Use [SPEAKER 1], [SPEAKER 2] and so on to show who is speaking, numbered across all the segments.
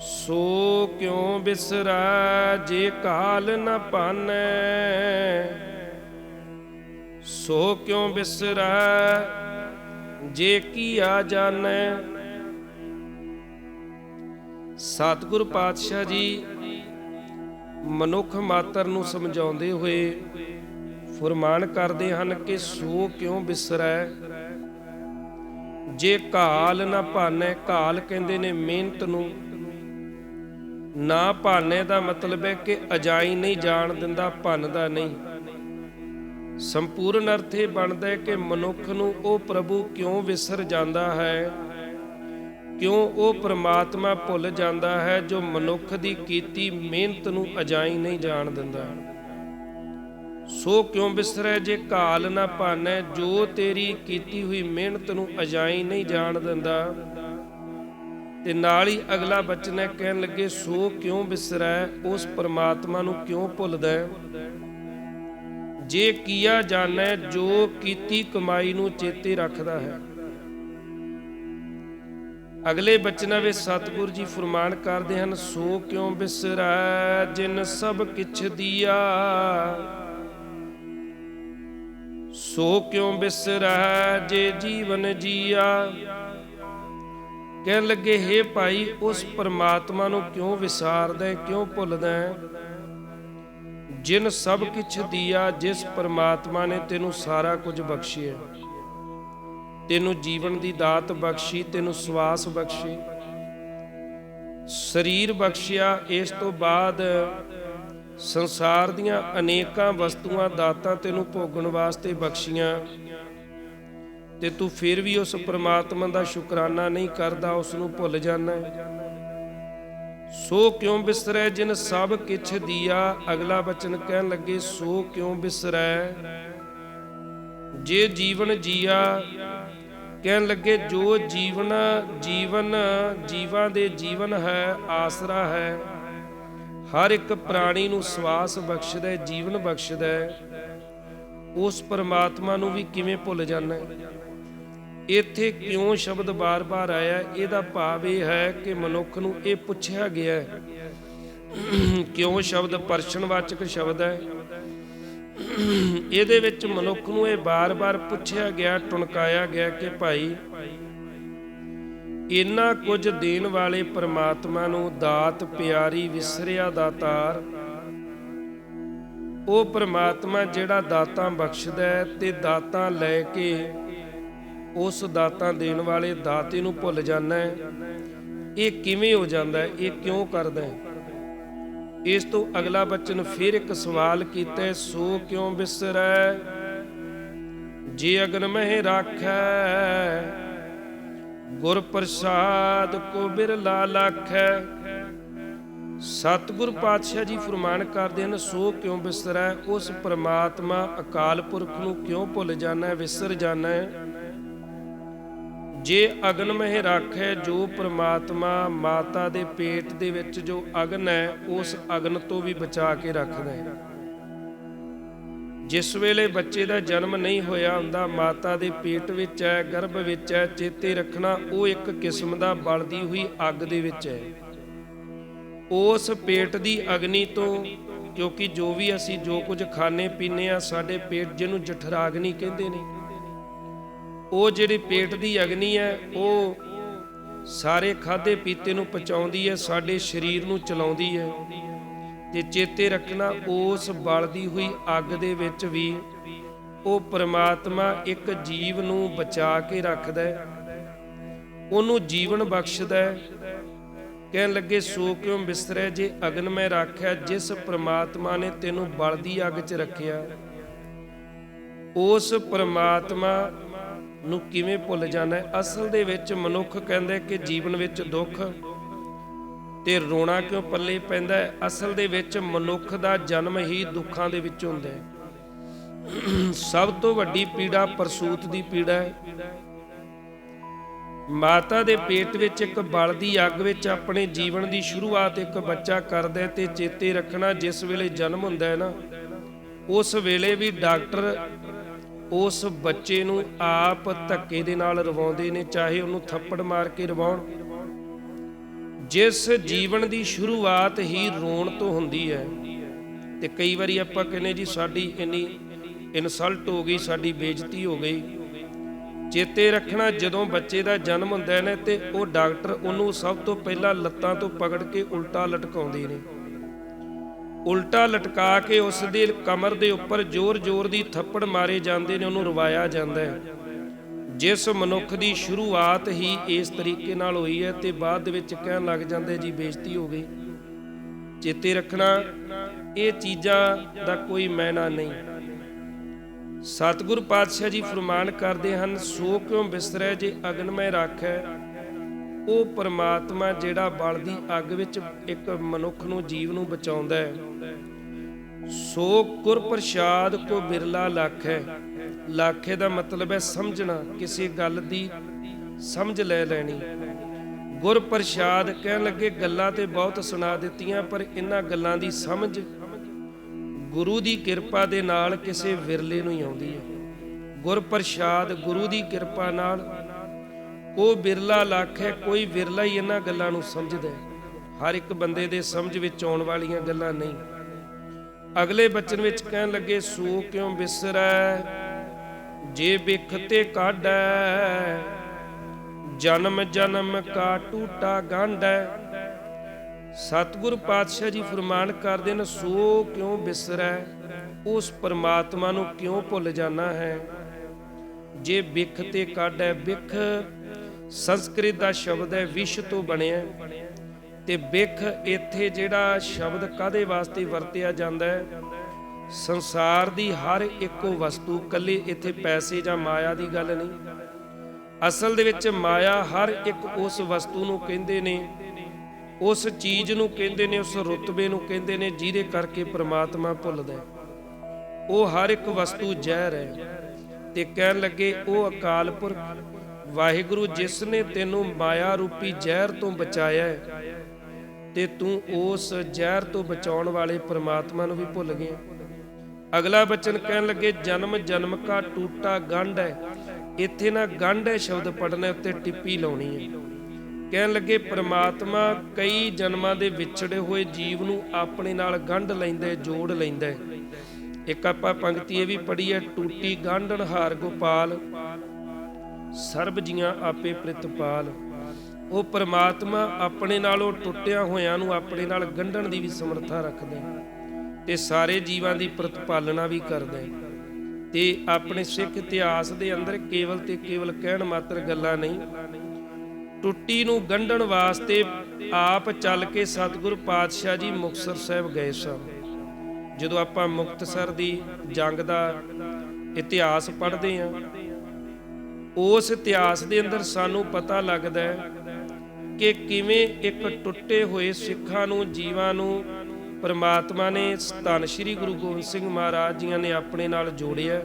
[SPEAKER 1] ਸੋ ਕਿਉ ਬਿਸਰੈ ਜੇ ਕਾਲ ਨ ਪਾਨੈ? ਸੋ ਕਿਉ ਬਿਸਰੈ ਜੇ ਕੀਆ ਜਾਣੈ? ਸਤਿਗੁਰ ਪਾਤਸ਼ਾਹ ਜੀ, ਮਨੁੱਖ ਮਾਤਰ ਨੂੰ ਸਮਝਾਉਂਦੇ ਹੋਏ ਫਰਮਾਨ ਕਰਦੇ ਹਨ ਕਿ ਸੋ ਕਿਉ ਬਿਸਰੈ ਜੇ ਕਾਲ ਨਾ ਭਾਨੈ ਕਾਲ ਕਹਿੰਦੇ ਨੇ ਮਿਹਨਤ ਨੂੰ। ਨਾ ਭਾਨੇ ਦਾ ਮਤਲਬ ਹੈ ਕਿ ਅਜਾਈ ਨਹੀਂ ਜਾਣ ਦਿੰਦਾ ਭੰਨਦਾ ਨਹੀਂ। ਸੰਪੂਰਨ ਅਰਥ ਇਹ ਬਣਦਾ ਹੈ ਕਿ ਮਨੁੱਖ ਨੂੰ ਉਹ ਪ੍ਰਭੂ ਕਿਉਂ ਵਿਸਰ ਜਾਂਦਾ ਹੈ? ਕਿਉਂ ਉਹ ਪ੍ਰਮਾਤਮਾ ਭੁੱਲ ਜਾਂਦਾ ਹੈ ਜੋ ਮਨੁੱਖ ਦੀ ਕੀਤੀ ਮਿਹਨਤ ਨੂੰ ਅਜਾਈ ਨਹੀਂ ਜਾਣ ਦਿੰਦਾ? ਸੋ ਕਿਉਂ ਬਿਸਰੈ ਜੇ ਕਾਲ ਨਾ ਭਾਨੈ, ਜੋ ਤੇਰੀ ਕੀਤੀ ਹੋਈ ਮਿਹਨਤ ਨੂੰ ਅਜਾਈ ਨਹੀਂ ਜਾਣ ਦਿੰਦਾ? ਤੇ ਨਾਲ ਹੀ ਅਗਲਾ ਬਚਨ ਹੈ, ਕਹਿਣ ਲੱਗੇ, ਸੋ ਕਿਉਂ ਬਿਸਰੈ? ਉਸ ਪਰਮਾਤਮਾ ਨੂੰ ਕਿਉਂ ਭੁੱਲਦਾ ਜੇ ਕੀਆ ਜਾਣੈ, ਜੋ ਕੀਤੀ ਕਮਾਈ ਨੂੰ ਚੇਤੇ ਰੱਖਦਾ ਹੈ। ਅਗਲੇ ਬਚਨਾਂ ਵਿੱਚ ਸਤਿਗੁਰ ਜੀ ਫਰਮਾਨ ਕਰਦੇ ਹਨ, ਸੋ ਕਿਉਂ ਬਿਸਰੈ, ਜਿਨ ਸਭ ਕਿਛ ਦੀਆ? ਸੋ ਕਿਉਂ ਬਿਸਰੈ, ਜੇ ਜੀਵਨ ਜੀਆ? ਕਹਿਣ ਲੱਗੇ हे ਭਾਈ, ਉਸ ਪਰਮਾਤਮਾ ਨੂੰ ਕਿਉਂ ਵਿਸਾਰਦਾ ਕਿਉਂ ਭੁੱਲਦਾ ਜਿਨ ਸਭ ਕਿਛ ਦੀਆ, ਜਿਸ ਪਰਮਾਤਮਾ ਨੇ ਤੈਨੂੰ ਸਾਰਾ ਕੁਝ ਬਖਸ਼ਿਆ। ਤੈਨੂੰ ਜੀਵਨ ਦੀ ਦਾਤ ਬਖਸ਼ੀ, ਤੈਨੂੰ ਸਵਾਸ ਬਖਸ਼ੀ। ਸਰੀਰ ਬਖਸ਼ਿਆ, ਇਸ ਤੋਂ ਬਾਅਦ ਸੰਸਾਰ ਦੀਆਂ ਅਨੇਕਾਂ ਵਸਤੂਆਂ, ਦਾਤਾਂ ਤੈਨੂੰ ਭੋਗਣ ਵਾਸਤੇ ਬਖਸ਼ੀਆਂ। ਤੇ ਤੂੰ ਫਿਰ ਵੀ ਉਸ ਪ੍ਰਮਾਤਮਾ ਦਾ ਸ਼ੁਕਰਾਨਾ ਨਹੀਂ ਕਰਦਾ ਉਸ ਨੂੰ ਭੁੱਲ ਜਾਂਦਾ ਸੋ ਕਿਉਂ ਬਿਸਰੈ ਜਿਨ ਸਭ ਕਿਛ ਦੀਆ? ਅਗਲਾ ਬਚਨ ਕਹਿਣ ਲੱਗੇ, ਸੋ ਕਿਉਂ ਬਿਸਰੈ? ਜੇ ਜੀਵਨ ਜੀਆ, ਕਹਿਣ ਲੱਗੇ, ਜੋ ਜੀਵਨ ਜੀਵਨ, ਜੀਵਾਂ ਦੇ ਜੀਵਨ ਹੈ, ਆਸਰਾ ਹੈ, ਹਰ ਇੱਕ ਪ੍ਰਾਣੀ ਨੂੰ ਸਵਾਸ ਬਖਸ਼ਦਾ ਹੈ, ਜੀਵਨ ਬਖਸ਼ਦਾ ਹੈ, ਉਸ ਪਰਮਾਤਮਾ ਨੂੰ ਵੀ ਕਿਵੇਂ ਭੁੱਲ ਜਾਣਾ ਹੈ? ਇੱਥੇ ਕਿਉਂ ਸ਼ਬਦ ਬਾਰ-ਬਾਰ ਆਇਆ? ਇਹਦਾ ਭਾਵ ਇਹ ਹੈ ਕਿ ਮਨੁੱਖ ਨੂੰ ਇਹ ਪੁੱਛਿਆ ਗਿਆ ਹੈ। ਕਿਉਂ ਸ਼ਬਦ ਪਰਸ਼ਨਵਾਚਕ ਸ਼ਬਦ ਹੈ? ਇਹਦੇ ਵਿੱਚ ਮਨੁੱਖ ਨੂੰ ਇਹ ਬਾਰ-ਬਾਰ ਪੁੱਛਿਆ ਗਿਆ, ਟੁਣਕਾਇਆ ਗਿਆ ਕਿ ਭਾਈ ਇੰਨਾ ਕੁਝ ਦੇਣ ਵਾਲੇ ਪ੍ਰਮਾਤਮਾ ਨੂੰ ਦਾਤ ਪਿਆਰੀ ਵਿਸਰਿਆ ਦਾਤਾਰ। ਉਹ ਪ੍ਰਮਾਤਮਾ ਜਿਹੜਾ ਦਾਤਾਂ ਬਖਸ਼ਦਾ ਹੈ ਤੇ ਦਾਤਾਂ ਲੈ ਕੇ ਉਸ ਦਾਤਾਂ ਦੇਣ ਵਾਲੇ ਦਾਤੇ ਨੂੰ ਭੁੱਲ ਜਾਂਦਾ ਹੈ। ਇਹ ਕਿਵੇਂ ਹੋ ਜਾਂਦਾ ਹੈ? ਇਹ ਕਿਉਂ ਕਰਦਾ ਹੈ? ਇਸ ਤੋਂ ਅਗਲਾ ਬਚਨ ਫਿਰ ਇੱਕ ਸਵਾਲ ਕੀਤਾ ਹੈ, ਸੋ ਕਿਉਂ ਬਿਸਰੈ ਜੇ ਅਗਨ ਮਹਿ ਰਾਖੈ ਗੁਰ ਪ੍ਰਸਾਦ ਕੋ ਬਿਰਲਾ ਲਾਖੈ। ਸਤਿਗੁਰ ਪਾਤਸ਼ਾਹ ਜੀ ਫਰਮਾਨ ਕਰਦੇ ਹਨ ਸੋ ਕਿਉਂ ਬਿਸਰੈ ਉਸ ਪ੍ਰਮਾਤਮਾ ਅਕਾਲ ਪੁਰਖ ਨੂੰ ਕਿਉਂ ਭੁੱਲ ਜਾਣਾ ਵਿਸਰ ਜਾਣਾ ਹੈ? ਜੇ ਅਗਨ ਮਹਿ ਰਾਖੈ, ਜੋ ਪ੍ਰਮਾਤਮਾ ਮਾਤਾ ਦੇ ਪੇਟ ਦੇ ਵਿੱਚ ਜੋ ਅਗਨ ਹੈ, ਉਸ ਅਗਨ ਤੋਂ ਵੀ ਬਚਾ ਕੇ ਰੱਖਦਾ ਹੈ। ਜਿਸ ਵੇਲੇ ਬੱਚੇ ਦਾ ਜਨਮ ਨਹੀਂ ਹੋਇਆ ਹੁੰਦਾ, ਮਾਤਾ ਦੇ ਪੇਟ ਵਿੱਚ ਹੈ, ਗਰਭ ਵਿੱਚ ਹੈ, ਚੇਤੇ ਰੱਖਣਾ ਉਹ ਇੱਕ ਕਿਸਮ ਦਾ ਬਲਦੀ ਹੋਈ ਅੱਗ ਦੇ ਵਿੱਚ ਹੈ। ਉਸ ਪੇਟ ਦੀ ਅਗਨੀ ਤੋਂ, ਕਿਉਂਕਿ ਜੋ ਵੀ ਅਸੀਂ ਜੋ ਕੁਝ ਖਾਣੇ ਪੀਣੇ ਆ ਸਾਡੇ ਪੇਟ ਜਿਹਨੂੰ ਜਠਰਾਗਨੀ ਕਹਿੰਦੇ ਨੇ ਉਹ ਜਿਹੜੀ ਪੇਟ ਦੀ ਅਗਨੀ ਹੈ, ਉਹ ਸਾਰੇ ਖਾਦੇ ਪੀਤੇ ਨੂੰ ਪਚਾਉਂਦੀ ਹੈ, ਸਾਡੇ ਸਰੀਰ ਨੂੰ ਚਲਾਉਂਦੀ ਹੈ। ਤੇ ਚੇਤੇ ਰੱਖਣਾ, ਉਸ ਬਲਦੀ ਹੋਈ ਅੱਗ ਦੇ ਵਿੱਚ ਵੀ ਉਹ ਪ੍ਰਮਾਤਮਾ ਇੱਕ ਜੀਵ ਨੂੰ ਬਚਾ ਕੇ ਰੱਖਦਾ ਹੈ। ਉਹਨੂੰ ਜੀਵਨ ਬਖਸ਼ਦਾ ਹੈ। ਕਹਿਣ ਲੱਗੇ, ਸੋ ਕਿਉਂ ਬਿਸਰੈ ਜੇ ਅਗਨ ਮੈਂ ਰੱਖਿਆ, ਜਿਸ ਪ੍ਰਮਾਤਮਾ ਨੇ ਤੈਨੂੰ ਬਲਦੀ ਅੱਗ 'ਚ ਰੱਖਿਆ, ਉਸ ਪ੍ਰਮਾਤਮਾ ਨੂੰ ਕਿਵੇਂ ਭੁੱਲ ਜਾਣਾ ਅਸਲ ਦੇ ਵਿੱਚ ਮਨੁੱਖ ਕਹਿੰਦਾ ਕਿ ਜੀਵਨ ਵਿੱਚ ਦੁੱਖ ਤੇ ਰੋਣਾ ਕਿਉਂ ਪੱਲੇ ਪੈਂਦਾ ਹੈ? ਅਸਲ ਦੇ ਵਿੱਚ ਮਨੁੱਖ ਦਾ ਜਨਮ ਹੀ ਦੁੱਖਾਂ ਦੇ ਵਿੱਚ ਹੁੰਦਾ ਹੈ। ਸਭ ਤੋਂ ਵੱਡੀ ਪੀੜਾ ਪ੍ਰਸੂਤ ਦੀ ਪੀੜਾ ਹੈ। ਮਾਤਾ ਦੇ ਪੇਟ ਵਿੱਚ ਇੱਕ ਬਲਦੀ ਅੱਗ ਵਿੱਚ ਆਪਣੇ ਜੀਵਨ ਦੀ ਸ਼ੁਰੂਆਤ ਇੱਕ ਬੱਚਾ ਕਰਦਾ ਹੈ ਤੇ ਚੇਤੇ ਰੱਖਣਾ ਜਿਸ ਵੇਲੇ ਜਨਮ ਹੁੰਦਾ ਹੈ ਨਾ, ਉਸ ਵੇਲੇ ਵੀ ਡਾਕਟਰ ਉਸ ਬੱਚੇ ਨੂੰ ਆਪ ਧੱਕੇ ਦੇ ਨਾਲ ਰਵਾਉਂਦੇ ਨੇ, ਚਾਹੇ ਉਹਨੂੰ ਥੱਪੜ ਮਾਰ ਕੇ ਰਵਾਉਣ। ਜਿਸ ਜੀਵਨ ਦੀ ਸ਼ੁਰੂਆਤ ਹੀ ਰੋਣ ਤੋਂ ਹੁੰਦੀ ਹੈ। ਤੇ ਕਈ ਵਾਰੀ ਆਪਾਂ ਕਹਿੰਨੇ ਜੀ, ਸਾਡੀ ਇੰਨੀ ਇਨਸਲਟ ਹੋ ਗਈ, ਸਾਡੀ ਬੇਇੱਜ਼ਤੀ ਹੋ ਗਈ। ਚੇਤੇ ਰੱਖਣਾ, ਜਦੋਂ ਬੱਚੇ ਦਾ ਜਨਮ ਹੁੰਦਾ ਹੈ ਨਾ, ਤੇ ਉਹ ਡਾਕਟਰ ਉਹਨੂੰ ਸਭ ਤੋਂ ਪਹਿਲਾਂ ਲੱਤਾਂ ਤੋਂ ਪਕੜ ਕੇ ਉਲਟਾ ਲਟਕਾਉਂਦੇ ਨੇ। ਉਲਟਾ ਲਟਕਾ ਕੇ ਉਸ ਦੀ ਕਮਰ ਦੇ ਉੱਪਰ ਜ਼ੋਰ-ਜ਼ੋਰ ਦੀ ਥੱਪੜ ਮਾਰੇ ਜਾਂਦੇ ਨੇ, ਉਹਨੂੰ ਰਵਾਇਆ ਜਾਂਦਾ ਹੈ। ਜਿਸ ਮਨੁੱਖ ਦੀ ਸ਼ੁਰੂਆਤ ਹੀ ਇਸ ਤਰੀਕੇ ਨਾਲ ਹੋਈ ਹੈ ਤੇ ਬਾਅਦ ਦੇ ਵਿੱਚ ਕਹਿਣ ਲੱਗ ਜਾਂਦੇ ਜੀ, ਬੇਇੱਜ਼ਤੀ ਹੋ ਗਈ। ਚੇਤੇ ਰੱਖਣਾ, ਇਹ ਚੀਜ਼ਾਂ ਦਾ ਕੋਈ ਮੈਨਾ ਨਹੀਂ। ਸਤਿਗੁਰ ਪਾਤਸ਼ਾਹ ਜੀ ਫਰਮਾਨ ਕਰਦੇ ਹਨ, ਸੋ ਕਿਉਂ ਬਿਸਰੈ ਜੇ ਅਗਨਮੈ ਮੈਂ ਰਾਖੈ? ਉਹ ਪਰਮਾਤਮਾ ਜਿਹੜਾ ਬਲ ਦੀ ਅੱਗ ਵਿੱਚ ਇੱਕ ਮਨੁੱਖ ਨੂੰ, ਜੀਵ ਨੂੰ ਬਚਾਉਂਦਾ ਹੈ। ਸੋ ਗੁਰ ਪ੍ਰਸਾਦ ਕੋ ਬਿਰਲਾ ਲੱਖ। ਲੱਖੇ ਦਾ ਮਤਲਬ ਹੈ ਸਮਝਣਾ, ਕਿਸੇ ਗੱਲ ਦੀ ਸਮਝ ਲੈ ਲੈਣੀ। ਗੁਰ ਪ੍ਰਸਾਦ ਕਹਿਣ ਲੱਗੇ, ਗੱਲਾਂ ਤੇ ਬਹੁਤ ਸੁਣਾ ਦਿੱਤੀਆਂ, ਪਰ ਇਹਨਾਂ ਗੱਲਾਂ ਦੀ ਸਮਝ ਗੁਰੂ ਦੀ ਕਿਰਪਾ ਦੇ ਨਾਲ ਕਿਸੇ ਵਿਰਲੇ ਨੂੰ ਹੀ ਆਉਂਦੀ ਹੈ। ਗੁਰ ਪ੍ਰਸਾਦ ਗੁਰੂ ਦੀ ਕਿਰਪਾ ਨਾਲ ਉਹ ਬਿਰਲਾ ਲੱਖ ਹੈ ਕੋਈ ਵਿਰਲਾ ਹੀ ਇਹਨਾਂ ਗੱਲਾਂ ਨੂੰ ਸਮਝਦਾ ਹੈ। ਹਰ ਇੱਕ ਬੰਦੇ ਦੇ ਸਮਝ ਵਿੱਚ ਆਉਣ ਵਾਲੀਆਂ ਗੱਲਾਂ ਨਹੀਂ। ਅਗਲੇ ਬਚਨ ਵਿੱਚ ਕਹਿਣ ਲੱਗੇ, ਸੋ ਕਿਉਂ ਬਿਸਰੈ? ਜੇ ਬਿਖ ਤੇ ਕਾਢੈ, ਜਨਮ ਜਨਮ ਕਾ ਟੂਟਾ ਗਾਂਢੈ। ਸਤਿਗੁਰ ਪਾਤਸ਼ਾਹ ਜੀ ਫਰਮਾਨ ਕਰਦੇ ਨੇ, ਸੋ ਕਿਉਂ ਬਿਸਰੈ? ਉਸ ਪਰਮਾਤਮਾ ਨੂੰ ਕਿਉਂ ਭੁੱਲ ਜਾਣਾ ਹੈ? ਜੇ ਬਿਖ ਤੇ ਕਾਢੈ, ਬਿਖ ਸੰਸਕ੍ਰਿਤ ਦਾ ਸ਼ਬਦ ਹੈ, ਵਿਸ਼ ਤੋਂ ਬਣਿਆ। ਤੇ ਬਿਖ ਇੱਥੇ ਜਿਹੜਾ ਸ਼ਬਦ ਕਾਦੇ ਵਾਸਤੇ ਵਰਤਿਆ ਜਾਂਦਾ ਹੈ? ਸੰਸਾਰ ਦੀ ਹਰ ਇੱਕੋ ਵਸਤੂ ਕੱਲੇ ਇੱਥੇ ਪੈਸੇ ਜਾਂ ਮਾਇਆ ਦੀ ਗੱਲ ਨਹੀਂ। ਅਸਲ ਦੇ ਵਿੱਚ ਮਾਇਆ ਹਰ ਇੱਕ ਉਸ ਵਸਤੂ ਨੂੰ ਕਹਿੰਦੇ ਨੇ, ਉਸ ਚੀਜ਼ ਨੂੰ ਕਹਿੰਦੇ ਨੇ, ਉਸ ਰੁਤਬੇ ਨੂੰ ਕਹਿੰਦੇ ਨੇ, ਜਿਹਦੇ ਕਰਕੇ ਪ੍ਰਮਾਤਮਾ ਭੁੱਲਦਾ ਉਹ ਹਰ ਇੱਕ ਵਸਤੂ ਜ਼ਹਿਰ ਹੈ। ਤੇ ਕਹਿਣ ਲੱਗੇ, ਉਹ ਅਕਾਲ ਪੁਰਖ, ਵਾਹਿਗੁਰੂ ਜਿਸ ਨੇ ਤੈਨੂੰ ਮਾਇਆ ਰੂਪੀ ਜ਼ਹਿਰ ਤੋਂ ਬਚਾਇਆ ਹੈ ਤੇ ਤੂੰ ਉਸ ਜ਼ਹਿਰ ਤੋਂ ਬਚਾਉਣ ਵਾਲੇ ਪ੍ਰਮਾਤਮਾ ਨੂੰ ਵੀ ਭੁੱਲ ਗਿਆ। ਅਗਲਾ ਬਚਨ ਕਹਿਣ ਲੱਗੇ, ਜਨਮ ਜਨਮ ਕਾ ਟੂਟਾ ਗੰਢ ਹੈ। ਇੱਥੇ ਨਾ ਗੰਢ ਹੈ ਸ਼ਬਦ ਪੜਨੇ ਉੱਤੇ ਟਿੱਪੀ ਲਾਉਣੀ ਹੈ। ਕਹਿਣ ਲੱਗੇ, ਪ੍ਰਮਾਤਮਾ ਕਈ ਜਨਮਾਂ ਦੇ ਵਿਛੜੇ ਹੋਏ ਜੀਵ ਨੂੰ ਆਪਣੇ ਨਾਲ ਗੰਢ ਲੈਂਦਾ ਜੋੜ ਲੈਂਦਾ ਇੱਕ ਆਪਾਂ ਪੰਕਤੀ ਇਹ ਵੀ ਪੜ੍ਹੀ ਹੈ, ਟੂਟੀ ਗੰਢਣ ਹਾਰ ਗੋਪਾਲ, ਸਰਬ ਜੀਆਂ ਆਪੇ ਪ੍ਰਿਤਪਾਲ। ਉਹ ਪਰਮਾਤਮਾ ਆਪਣੇ ਨਾਲੋਂ ਟੁੱਟਿਆਂ ਹੋਇਆਂ ਨੂੰ ਆਪਣੇ ਨਾਲ ਗੰਢਣ ਦੀ ਵੀ ਸਮਰੱਥਾ ਰੱਖਦਾ ਹੈ ਤੇ ਸਾਰੇ ਜੀਵਾਂ ਦੀ ਪ੍ਰਤਪਾਲਣਾ ਵੀ ਕਰਦਾ ਹੈ। ਤੇ ਆਪਣੇ ਸਿੱਖ ਇਤਿਹਾਸ ਦੇ ਅੰਦਰ ਕੇਵਲ ਤੇ ਕੇਵਲ ਕਹਿਣ ਮਾਤਰ ਗੱਲਾਂ ਨਹੀਂ। ਟੁੱਟੀ ਨੂੰ ਗੰਢਣ ਵਾਸਤੇ ਆਪ ਚੱਲ ਕੇ ਸਤਿਗੁਰ ਪਾਤਸ਼ਾਹ ਜੀ ਮੁਕਤਸਰ ਸਾਹਿਬ ਗਏ ਸਨ ਜਦੋਂ ਆਪਾਂ ਮੁਕਤਸਰ ਦੀ ਜੰਗ ਦਾ ਇਤਿਹਾਸ ਪੜ੍ਹਦੇ ਹਾਂ, ਉਸ ਇਤਿਹਾਸ ਦੇ ਅੰਦਰ ਸਾਨੂੰ ਪਤਾ ਲੱਗਦਾ ਹੈ ਕਿ ਕਿਵੇਂ ਇੱਕ ਟੁੱਟੇ ਹੋਏ ਸਿੱਖਾਂ ਨੂੰ, ਜੀਵਾਂ ਨੂੰ ਪਰਮਾਤਮਾ ਨੇ, ਧੰਨ ਸ਼੍ਰੀ ਗੁਰੂ ਗੋਬਿੰਦ ਸਿੰਘ ਮਹਾਰਾਜ ਜੀਆਂ ਨੇ ਆਪਣੇ ਨਾਲ ਜੋੜਿਆ।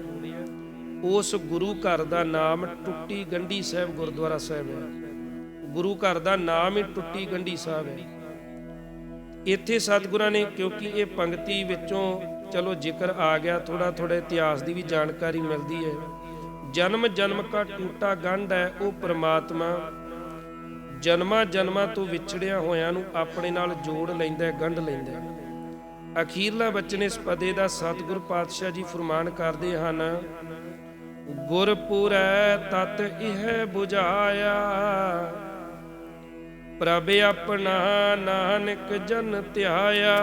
[SPEAKER 1] ਉਸ ਗੁਰੂ ਘਰ ਦਾ ਨਾਮ ਟੁੱਟੀ ਗੰਢੀ ਸਾਹਿਬ ਗੁਰਦੁਆਰਾ ਸਾਹਿਬ ਹੈ। ਗੁਰੂ ਘਰ ਦਾ ਨਾਮ ਹੀ ਟੁੱਟੀ ਗੰਢੀ ਸਾਹਿਬ ਹੈ। ਇੱਥੇ ਸਤਿਗੁਰਾਂ ਨੇ, ਕਿਉਂਕਿ ਇਹ ਪੰਕਤੀ ਵਿੱਚੋਂ ਚਲੋ ਜ਼ਿਕਰ ਆ ਗਿਆ ਥੋੜਾ ਥੋੜਾ ਇਤਿਹਾਸ ਦੀ ਵੀ ਜਾਣਕਾਰੀ ਮਿਲਦੀ ਹੈ। ਜਨਮ ਜਨਮ ਕਾ ਟੂਟਾ ਗੰਢ ਹੈ, ਉਹ ਪ੍ਰਮਾਤਮਾ ਜਨਮਾਂ ਜਨਮਾਂ ਤੋਂ ਵਿਛੜਿਆ ਹੋਇਆਂ ਨੂੰ ਆਪਣੇ ਨਾਲ ਜੋੜ ਲੈਂਦਾ ਹੈ, ਗੰਢ ਲੈਂਦਾ ਹੈ। ਅਖੀਰਲਾ ਬਚਨ ਇਸ ਪਦੇ ਦਾ ਸਤਿਗੁਰ ਪਾਤਸ਼ਾਹ ਜੀ ਫਰਮਾਨ ਕਰਦੇ ਹਨ ਗੁਰਪੁਰੈ ਤਤ ਇਹ 부ਝਾਇਆ ਪ੍ਰਭ ਆਪਣਾ ਨਾਨਕ ਜਨ ਧਿਆਇਆ।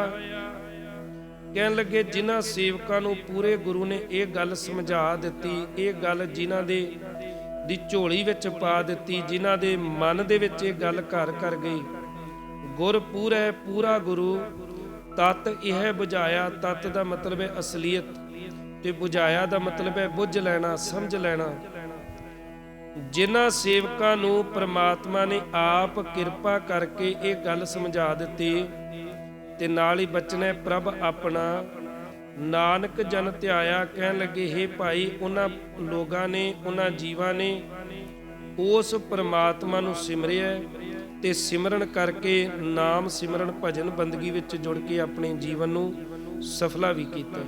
[SPEAKER 1] ਕਹਿਣ ਲੱਗੇ, ਜਿਨ੍ਹਾਂ ਸੇਵਕਾਂ ਨੂੰ ਪੂਰੇ ਗੁਰੂ ਨੇ ਇਹ ਗੱਲ ਸਮਝਾ ਦਿੱਤੀ, ਇਹ ਗੱਲ ਜਿਨ੍ਹਾਂ ਦੇ ਦੀ ਝੋਲੀ ਵਿੱਚ ਪਾ ਦਿੱਤੀ, ਜਿਨ੍ਹਾਂ ਦੇ ਮਨ ਦੇ ਵਿੱਚ ਇਹ ਗੱਲ ਘਰ ਕਰ ਗਈ। ਗੁਰ ਪੂਰੇ ਪੂਰਾ ਗੁਰੂ, ਤਤ ਇਹ 부ਝਾਇਆ ਤਤ ਦਾ ਮਤਲਬ ਹੈ ਅਸਲੀਅਤ, ਤੇ 부ਝਾਇਆ ਦਾ ਮਤਲਬ ਹੈ ਬੁੱਝ ਲੈਣਾ, ਸਮਝ ਲੈਣਾ। ਜਿਨ੍ਹਾਂ ਸੇਵਕਾਂ ਨੂੰ ਪ੍ਰਮਾਤਮਾ ਨੇ ਆਪ ਕਿਰਪਾ ਕਰਕੇ ਇਹ ਗੱਲ ਸਮਝਾ ਦਿੱਤੀ, ਤੇ ਨਾਲ ਹੀ ਬਚਨੇ ਪ੍ਰਭ ਆਪਣਾ ਨਾਨਕ ਜਨ ਧਿਆਇਆ ਕਹਿਣ ਲੱਗੇ हे ਭਾਈ, ਉਹਨਾਂ ਲੋਕਾਂ ਨੇ, ਉਹਨਾਂ ਜੀਵਾਂ ਨੇ ਉਸ ਪਰਮਾਤਮਾ ਨੂੰ ਸਿਮਰਿਆ ਤੇ ਸਿਮਰਨ ਕਰਕੇ ਨਾਮ ਸਿਮਰਨ ਭਜਨ ਬੰਦਗੀ ਵਿੱਚ ਜੁੜ ਕੇ ਆਪਣੇ ਜੀਵਨ ਨੂੰ ਸਫਲਾ ਵੀ ਕੀਤਾ।